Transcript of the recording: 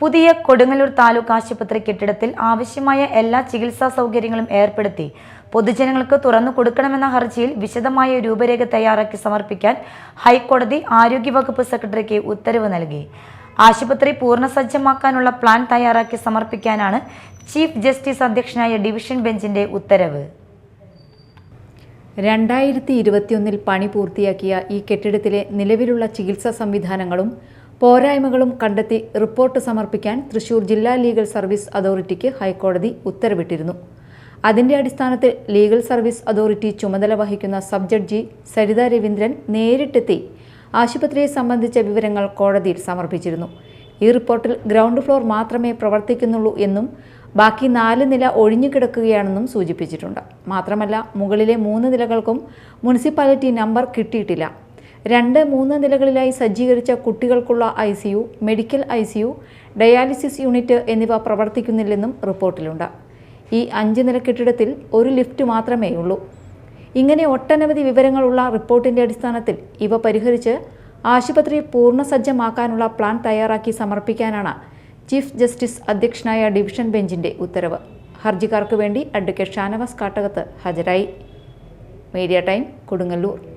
പുതിയ കൊടുങ്ങല്ലൂർ താലൂക്ക് ആശുപത്രി കെട്ടിടത്തിൽ ആവശ്യമായ എല്ലാ ചികിത്സാ സൗകര്യങ്ങളും ഏർപ്പെടുത്തി. പൊതുജനങ്ങൾക്ക് തുറന്നു കൊടുക്കണമെന്ന ഹർജിയിൽ വിശദമായ രൂപരേഖ തയ്യാറാക്കി സമർപ്പിക്കാൻ ഹൈക്കോടതി ആരോഗ്യവകുപ്പ് സെക്രട്ടറിക്ക് ഉത്തരവ് നൽകി. ആശുപത്രി പൂർണസജ്ജമാക്കാനുള്ള പ്ലാൻ തയ്യാറാക്കി സമർപ്പിക്കാനാണ് ചീഫ് ജസ്റ്റിസ് അധ്യക്ഷനായ ഡിവിഷൻ ബെഞ്ചിന്റെ ഉത്തരവ്. രണ്ടായിരത്തി ഇരുപത്തിയൊന്നിൽ പണി പൂർത്തിയാക്കിയ ഈ കെട്ടിടത്തിലെ നിലവിലുള്ള ചികിത്സാ സംവിധാനങ്ങളും പോരായ്മകളും കണ്ടെത്തി റിപ്പോർട്ട് സമർപ്പിക്കാൻ തൃശൂർ ജില്ലാ ലീഗൽ സർവീസ് അതോറിറ്റിക്ക് ഹൈക്കോടതി ഉത്തരവിട്ടിരുന്നു. അതിന്റെ അടിസ്ഥാനത്തിൽ ലീഗൽ സർവീസ് അതോറിറ്റി ചുമതല വഹിക്കുന്ന സബ് ജഡ്ജി സരിത രവീന്ദ്രൻ നേരിട്ടെത്തി ആശുപത്രിയെ സംബന്ധിച്ച വിവരങ്ങൾ കോടതിയിൽ സമർപ്പിച്ചിരുന്നു. ഈ റിപ്പോർട്ടിൽ ഗ്രൗണ്ട് ഫ്ലോർ മാത്രമേ പ്രവർത്തിക്കുന്നുള്ളൂ എന്നും ബാക്കി നാല് നില ഒഴിഞ്ഞുകിടക്കുകയാണെന്നും സൂചിപ്പിച്ചിട്ടുണ്ട്. മാത്രമല്ല മുകളിലെ മൂന്ന് നിലകൾക്കും മുനിസിപ്പാലിറ്റി നമ്പർ കിട്ടിയിട്ടില്ല. രണ്ട് മൂന്ന് നിലകളിലായി സജ്ജീകരിച്ച കുട്ടികൾക്കുള്ള I C medical I C dialysis unit എന്നിവ പ്രവർത്തിക്കുന്നില്ലെന്നും റിപ്പോർട്ടിലുണ്ട്. ഈ അഞ്ച് നില കെട്ടിടത്തിൽ ഒരു ലിഫ്റ്റ് മാത്രമേ ഉള്ളൂ ഇങ്ങനെ ഒട്ടനവധി വിവരങ്ങളുള്ള റിപ്പോർട്ടിന്റെ അടിസ്ഥാനത്തിൽ ഇവ പരിഹരിച്ച് ആശുപത്രി പൂർണസജ്ജമാക്കാനുള്ള പ്ലാൻ തയ്യാറാക്കി സമർപ്പിക്കാനാണ് ചീഫ് ജസ്റ്റിസ് അധ്യക്ഷനായ ഡിവിഷൻ ബെഞ്ചിന്റെ ഉത്തരവ്. ഹർജിക്കാർക്ക് വേണ്ടി അഡ്വക്കേറ്റ് ഷാനവാസ് കാട്ടകത്ത് ഹാജരായി. Media time Kodungallur.